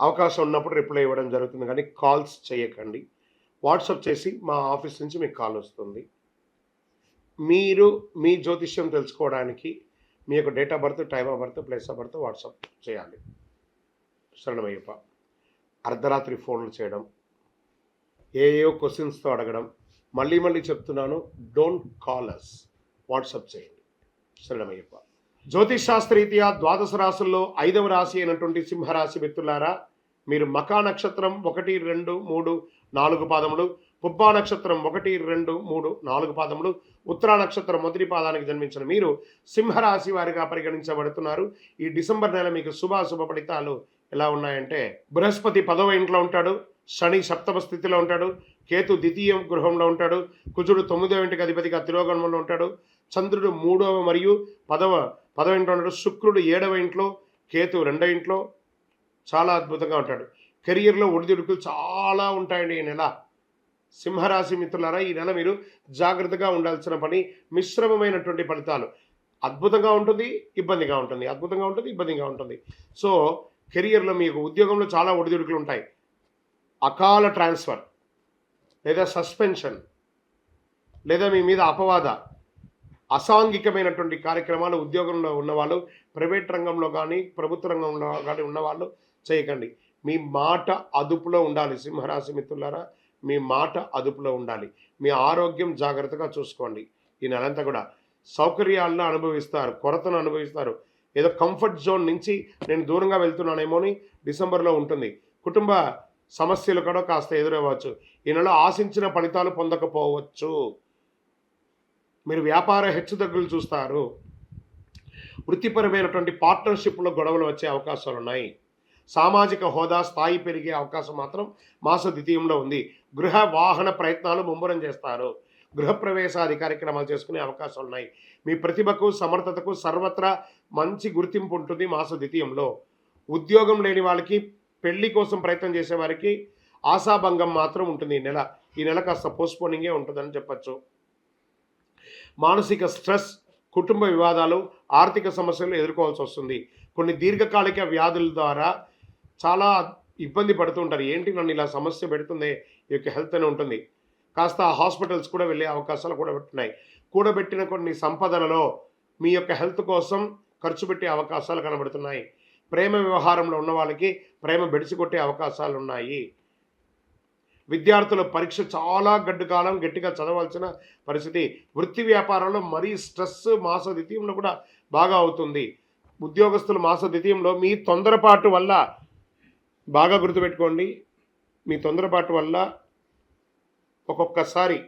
అవకాశం ఉన్నప్పుడు రిప్లై ఇవ్వడం జరుగుతుంది. కానీ కాల్స్ చేయకండి. వాట్సాప్ చేసి మా ఆఫీస్ నుంచి మీకు కాల్ వస్తుంది. మీరు మీ జ్యోతిష్యం తెలుసుకోవడానికి మీ యొక్క date of birth time of birth place of birth WhatsApp చేయాలి. శరణమయ్యప్ప అర్ధరాత్రి ఫోన్లు చేయడం ఏ క్వశ్చన్స్తో అడగడం మళ్ళీ మళ్ళీ చెప్తున్నాను డోంట్ కాల్ అస్ వాట్సాప్ చేయండి. శరణమయ్యప్ప. జ్యోతిష్ శాస్త్రరీత్యా ద్వాదశ రాశుల్లో ఐదవ రాశి అయినటువంటి సింహరాశి మిత్రులారా మీరు మకా నక్షత్రం ఒకటి రెండు మూడు నాలుగు పాదములు పుబ్బా నక్షత్రం ఒకటి రెండు మూడు నాలుగు పాదములు ఉత్తరా నక్షత్రం మొదటి పాదానికి జన్మించిన మీరు సింహరాశి వారిగా పరిగణించబడుతున్నారు. ఈ డిసెంబర్ నెల మీకు శుభాశుభ ఫలితాలు ఎలా ఉన్నాయంటే బృహస్పతి పదవ ఇంట్లో ఉంటాడు శని సప్తమ స్థితిలో ఉంటాడు కేతు ద్వితీయ గృహంలో ఉంటాడు కుజుడు తొమ్మిదవ ఇంటికి అధిపతిగా తిరోగమనంలో ఉంటాడు చంద్రుడు మూడవ మరియు పదవ పదవ ఇంట్లో ఉంటాడు శుక్రుడు ఏడవ ఇంట్లో కేతు రెండవ ఇంట్లో చాలా అద్భుతంగా ఉంటాడు. కెరియర్లో ఒడిదుడుకులు చాలా ఉంటాయండి ఈ నెల. సింహరాశి మిత్రులారా ఈ నెల మీరు జాగ్రత్తగా ఉండాల్సిన పని మిశ్రమమైనటువంటి ఫలితాలు. అద్భుతంగా ఉంటుంది ఇబ్బందిగా ఉంటుంది. అద్భుతంగా ఉంటుంది ఇబ్బందిగా ఉంటుంది. సో కెరియర్లో మీకు ఉద్యోగంలో చాలా ఒడిదుడుకులు ఉంటాయి. అకాల ట్రాన్స్ఫర్ లేదా సస్పెన్షన్ లేదా మీ మీద అపవాద అసాంఘికమైనటువంటి కార్యక్రమాలు ఉద్యోగంలో ఉన్నవాళ్ళు ప్రైవేట్ రంగంలో కానీ ప్రభుత్వ రంగంలో కానీ ఉన్నవాళ్ళు చేయకండి. మీ మాట అదుపులో ఉండాలి సింహరాశి మిత్రులారా. మీ మాట అదుపులో ఉండాలి. మీ ఆరోగ్యం జాగ్రత్తగా చూసుకోండి. ఈ నెలంతా కూడా సౌకర్యాలను అనుభవిస్తారు కొరతను అనుభవిస్తారు. ఏదో కంఫర్ట్ జోన్ నుంచి నేను దూరంగా వెళ్తున్నానేమో అని డిసెంబర్లో ఉంటుంది. కుటుంబ సమస్యలు కూడా కాస్త ఎదురవ్వచ్చు. ఈ నెల ఆశించిన ఫలితాలు పొందకపోవచ్చు. మీరు వ్యాపార హెచ్చుతగ్గులు చూస్తారు. వృత్తిపరమైనటువంటి పార్ట్నర్షిప్లో గొడవలు వచ్చే అవకాశాలు ఉన్నాయి సామాజిక హోదా స్థాయి పెరిగే అవకాశం మాత్రం మాస ద్వితీయంలో ఉంది. గృహ వాహన ప్రయత్నాలు ముమ్మరం చేస్తారు. గృహప్రవేశాది కార్యక్రమాలు చేసుకునే అవకాశాలు ఉన్నాయి. మీ ప్రతిభకు సమర్థతకు సర్వత్రా మంచి గుర్తింపు ఉంటుంది మాస ద్వితీయంలో. ఉద్యోగం లేని వాళ్ళకి పెళ్ళి కోసం ప్రయత్నం చేసేవారికి ఆశాభంగం మాత్రం ఉంటుంది ఈ నెల. ఈ నెల కాస్త పోస్ట్పోనింగే ఉంటుందని చెప్పచ్చు. మానసిక స్ట్రెస్ కుటుంబ వివాదాలు ఆర్థిక సమస్యలు ఎదుర్కోవాల్సి వస్తుంది. కొన్ని దీర్ఘకాలిక వ్యాధుల ద్వారా చాలా ఇబ్బంది పడుతూ ఉంటారు. ఏంటి నన్ను ఇలా సమస్య పెడుతుంది? ఈ యొక్క హెల్త్ అని ఉంటుంది. కాస్త హాస్పిటల్స్ కూడా వెళ్ళే అవకాశాలు కూడా ఉంటున్నాయి. కూడబెట్టిన కొన్ని సంపదలలో మీ యొక్క హెల్త్ కోసం ఖర్చు పెట్టే అవకాశాలు కనబడుతున్నాయి. ప్రేమ వ్యవహారంలో ఉన్న వాళ్ళకి ప్రేమ బెడిసి కొట్టే అవకాశాలు ఉన్నాయి. విద్యార్థుల పరీక్ష చాలా గడ్డు కాలం గట్టిగా చదవాల్సిన పరిస్థితి. వృత్తి వ్యాపారంలో మరీ స్ట్రెస్ మాస ద్వితీయంలో కూడా బాగా అవుతుంది. ఉద్యోగస్తులు మాస ద్వితీయంలో మీ తొందరపాటు వల్ల బాగా గుర్తుపెట్టుకోండి మీ తొందరపాటు వల్ల ఒక్కొక్కసారి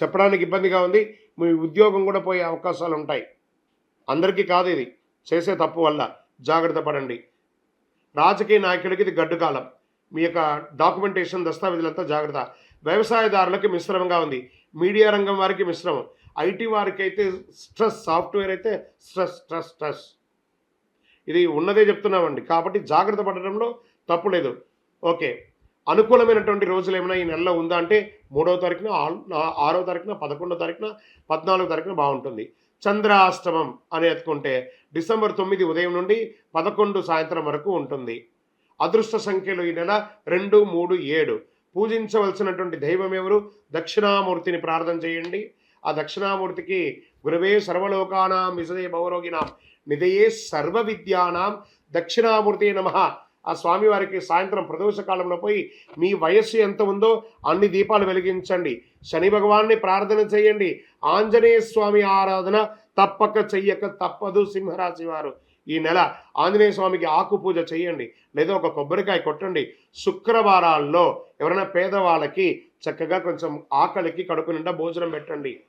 చెప్పడానికి ఇబ్బందిగా ఉంది మీ ఉద్యోగం కూడా పోయే అవకాశాలు ఉంటాయి. అందరికీ కాదు ఇది చేసే తప్పు వల్ల జాగ్రత్త పడండి. రాజకీయ నాయకులకి ఇది గడ్డు కాలం మీ యొక్క డాక్యుమెంటేషన్ దస్తావేజులంతా జాగ్రత్త. వ్యవసాయదారులకి మిశ్రమంగా ఉంది మీడియా రంగం వారికి మిశ్రమం ఐటీ వారికి అయితే స్ట్రెస్ సాఫ్ట్వేర్ అయితే స్ట్రెస్ స్ట్రెస్ స్ట్రెస్. ఇది ఉన్నదే చెప్తున్నామండి. కాబట్టి జాగ్రత్త పడడంలో తప్పు లేదు. ఓకే. అనుకూలమైనటువంటి రోజులు ఏమైనా ఈ నెలలో ఉందా అంటే మూడవ తారీఖున ఆల్- ఆరో తారీఖున పదకొండో తారీఖున పద్నాలుగో తారీఖున బాగుంటుంది. చంద్రాష్టమం అని ఎత్తుకుంటే డిసెంబర్ తొమ్మిది ఉదయం నుండి పదకొండు సాయంత్రం వరకు ఉంటుంది. అదృష్ట సంఖ్యలు ఈ నెల రెండు మూడు ఏడు. పూజించవలసినటువంటి దైవం ఎవరు? దక్షిణామూర్తిని ప్రార్థన చేయండి. ఆ దక్షిణామూర్తికి గురవే సర్వలోకానాం విసదే భవరోగినాం. నిధయే సర్వ విద్యానాం దక్షిణామూర్తి నమ. ఆ స్వామివారికి సాయంత్రం ప్రదోష కాలంలో పోయి మీ వయస్సు ఎంత ఉందో అన్ని దీపాలు వెలిగించండి. శని భగవాన్ని ప్రార్థన చేయండి. ఆంజనేయ స్వామి ఆరాధన తప్పక చెయ్యక తప్పదు సింహరాశి వారు. ఈ నెల ఆంజనేయ స్వామికి ఆకు పూజ చేయండి. లేదా ఒక కొబ్బరికాయ కొట్టండి. శుక్రవారాల్లో ఎవరైనా పేదవాళ్ళకి చక్కగా కొంచెం ఆకలికి కడుపు నిండా భోజనం పెట్టండి.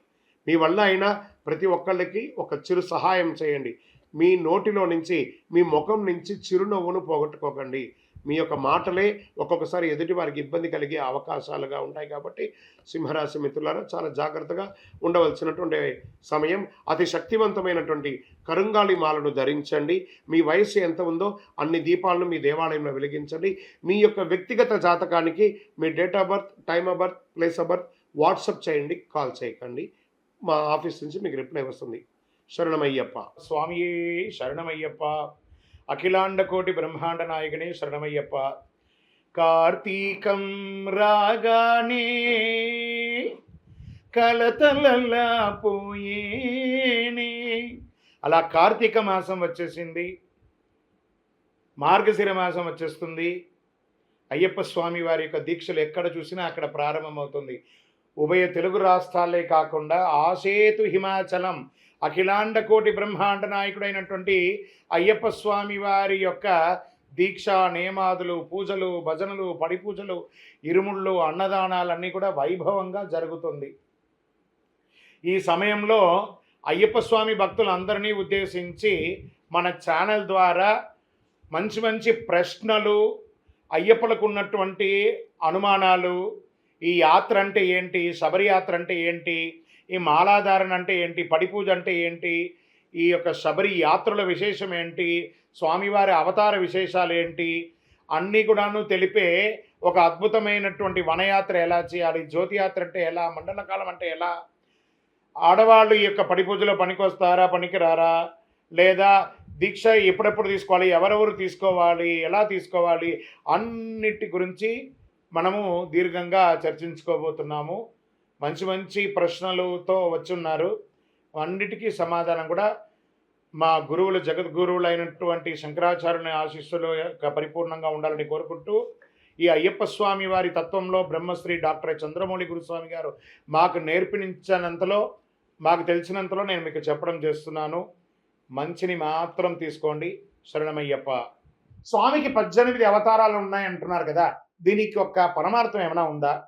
మీ వల్ల అయినా ప్రతి ఒక్కళ్ళకి ఒక చిరు సహాయం చేయండి. మీ నోటిలో నుంచి మీ ముఖం నుంచి చిరునవ్వును పోగొట్టుకోకండి. మీ యొక్క మాటలే ఒక్కొక్కసారి ఎదుటి వారికి ఇబ్బంది కలిగే అవకాశాలుగా ఉంటాయి కాబట్టి సింహరాశి మిత్రులారా చాలా జాగ్రత్తగా ఉండవలసినటువంటి సమయం అతి శక్తివంతమైనటువంటి కరుంగాళి మాలను ధరించండి. మీ వయసు ఎంత ఉందో అన్ని దీపాలను మీ దేవాలయంలో వెలిగించండి. మీ యొక్క వ్యక్తిగత జాతకానికి మీ date of birth time of birth place of birth WhatsApp చేయండి కాల్ చేయకండి. మా ఆఫీస్ నుంచి మీకు రిప్లై వస్తుంది. శరణమయ్యప్ప. స్వామి శరణమయ్యప్ప. అఖిలాండ కోటి బ్రహ్మాండ నాయకుని శరణమయ్యప్ప. కార్తీకం రాగానే కలతలలా పోయేనే. అలా కార్తీక మాసం వచ్చేసింది. మార్గశిర మాసం వచ్చేస్తుంది. అయ్యప్ప స్వామి వారి యొక్క దీక్షలు ఎక్కడ చూసినా అక్కడ ప్రారంభమవుతుంది. ఉభయ తెలుగు రాష్ట్రాలే కాకుండా ఆసేతు హిమాచలం అఖిలాండ కోటి బ్రహ్మాండ నాయకుడైనటువంటి అయ్యప్ప స్వామి వారి యొక్క దీక్ష నియమాదులు పూజలు భజనలు పడిపూజలు ఇరుముళ్ళు అన్నదానాలన్నీ కూడా వైభవంగా జరుగుతుంది. ఈ సమయంలో అయ్యప్ప స్వామి భక్తులందరినీ ఉద్దేశించి మన ఛానల్ ద్వారా మంచి మంచి ప్రశ్నలు అయ్యప్పలకు ఉన్నటువంటి అనుమానాలు ఈ యాత్ర అంటే ఏంటి శబరి యాత్ర అంటే ఏంటి ఈ మాలాధారణ అంటే ఏంటి? పడిపూజ అంటే ఏంటి? ఈ యొక్క శబరి యాత్రల విశేషం ఏంటి? స్వామివారి అవతార విశేషాలు ఏంటి? అన్నీ కూడాను తెలిపే ఒక అద్భుతమైనటువంటి వనయాత్ర ఎలా చేయాలి? జ్యోతియాత్ర అంటే ఎలా? మండలకాలం అంటే ఎలా? ఆడవాళ్ళు ఈ యొక్క పడిపూజలో పనికొస్తారా? పనికిరారా? లేదా దీక్ష ఎప్పుడెప్పుడు తీసుకోవాలి? ఎవరెవరు తీసుకోవాలి? ఎలా తీసుకోవాలి? అన్నిటి గురించి మనము దీర్ఘంగా చర్చించుకోబోతున్నాము. మంచి మంచి ప్రశ్నలతో వచ్చున్నారు. అన్నిటికీ సమాధానం కూడా మా గురువులు జగద్గురువులు అయినటువంటి శంకరాచార్యుని ఆశీస్సులు పరిపూర్ణంగా ఉండాలని కోరుకుంటూ ఈ అయ్యప్ప స్వామి వారి తత్వంలో బ్రహ్మశ్రీ డాక్టర్ చంద్రమౌళి గురుస్వామి గారు మాకు నేర్పించినంతలో మాకు తెలిసినంతలో నేను మీకు చెప్పడం చేస్తున్నాను. మంచిని మాత్రం తీసుకోండి. శరణమయ్యప్ప. స్వామికి పద్దెనిమిది అవతారాలు ఉన్నాయి అంటున్నారు కదా దీనికి ఒక పరమార్థం ఏమైనా ఉందా?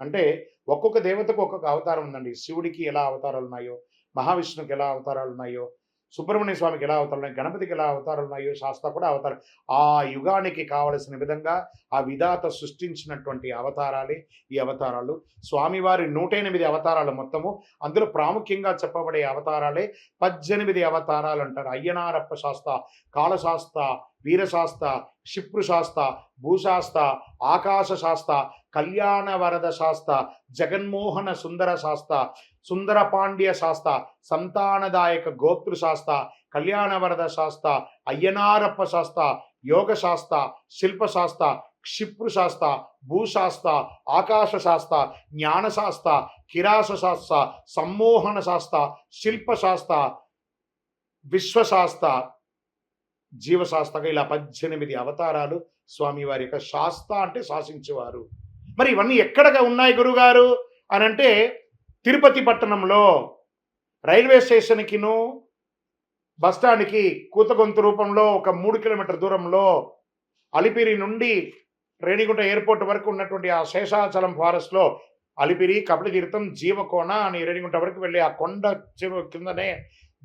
అంటే ఒక్కొక్క దేవతకు ఒక్కొక్క అవతారం ఉందండి. శివుడికి ఎలా అవతారాలు ఉన్నాయో మహావిష్ణువుకి ఎలా అవతారాలు ఉన్నాయో సుబ్రహ్మణ్య స్వామికి ఎలా అవతారాలు ఉన్నాయి గణపతికి ఎలా అవతారాలు ఉన్నాయో శాస్త్ర కూడా అవతారం. ఆ యుగానికి కావలసిన విధంగా ఆ విధాత సృష్టించినటువంటి అవతారాలే ఈ అవతారాలు. స్వామివారి నూట ఎనిమిది అవతారాలు మొత్తము. అందులో ప్రాముఖ్యంగా చెప్పబడే అవతారాలే పద్దెనిమిది అవతారాలు అంటారు. అయ్యనారప్ప శాస్త కాళశాస్త వీరశాస్త క్షిప్రుశాస్త భూశాస్త ఆకాశ శాస్త కళ్యాణ వరద శాస్త జగన్మోహన సుందర శాస్త సుందర పాండ్య శాస్త సంతానదాయక గోతృ శాస్త కళ్యాణ వరద శాస్త అయ్యనారప్ప శాస్త యోగ శాస్త శిల్పశాస్త క్షిప్రు శాస్త భూశాస్త ఆకాశ శాస్త జ్ఞానశాస్త కిరాస శాస్త సమ్మోహన శాస్త శిల్పశాస్త విశ్వశాస్త జీవశాస్త్రగా ఇలా పద్దెనిమిది అవతారాలు స్వామివారి యొక్క శాస్త అంటే శాసించేవారు. మరి ఇవన్నీ ఎక్కడగా ఉన్నాయి గురుగారు? అని అంటే తిరుపతి పట్టణంలో రైల్వే స్టేషన్కిను బస్టాండ్కి కూతగొంతు రూపంలో ఒక మూడు కిలోమీటర్ దూరంలో అలిపిరి నుండి రేణిగుంట ఎయిర్పోర్ట్ వరకు ఉన్నటువంటి ఆ శేషాచలం ఫారెస్ట్లో అలిపిరి కపిలతీర్థం జీవకోణ అని రేణిగుంట వరకు వెళ్ళి ఆ కొండ కిందనే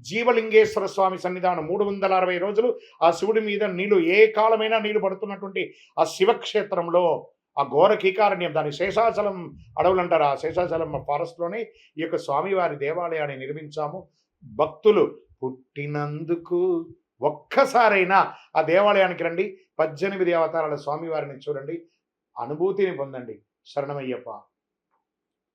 జీవలింగేశ్వర స్వామి సన్నిధానం మూడు వందల అరవై రోజులు ఆ శివుడి మీద నీళ్ళు ఏ కాలమైనా నీళ్ళు పడుతున్నటువంటి ఆ శివక్షేత్రంలో ఆ ఘోర కీకారణ్యం దాని శేషాచలం అడవులు అంటారు. ఆ శేషాచలం ఫారెస్ట్లోనే ఈ యొక్క స్వామివారి దేవాలయాన్ని నిర్మించాము. భక్తులు పుట్టినందుకు ఒక్కసారైనా ఆ దేవాలయానికి రండి. పద్దెనిమిది అవతారాల స్వామివారిని చూడండి. అనుభూతిని పొందండి. శరణమయ్యప్ప.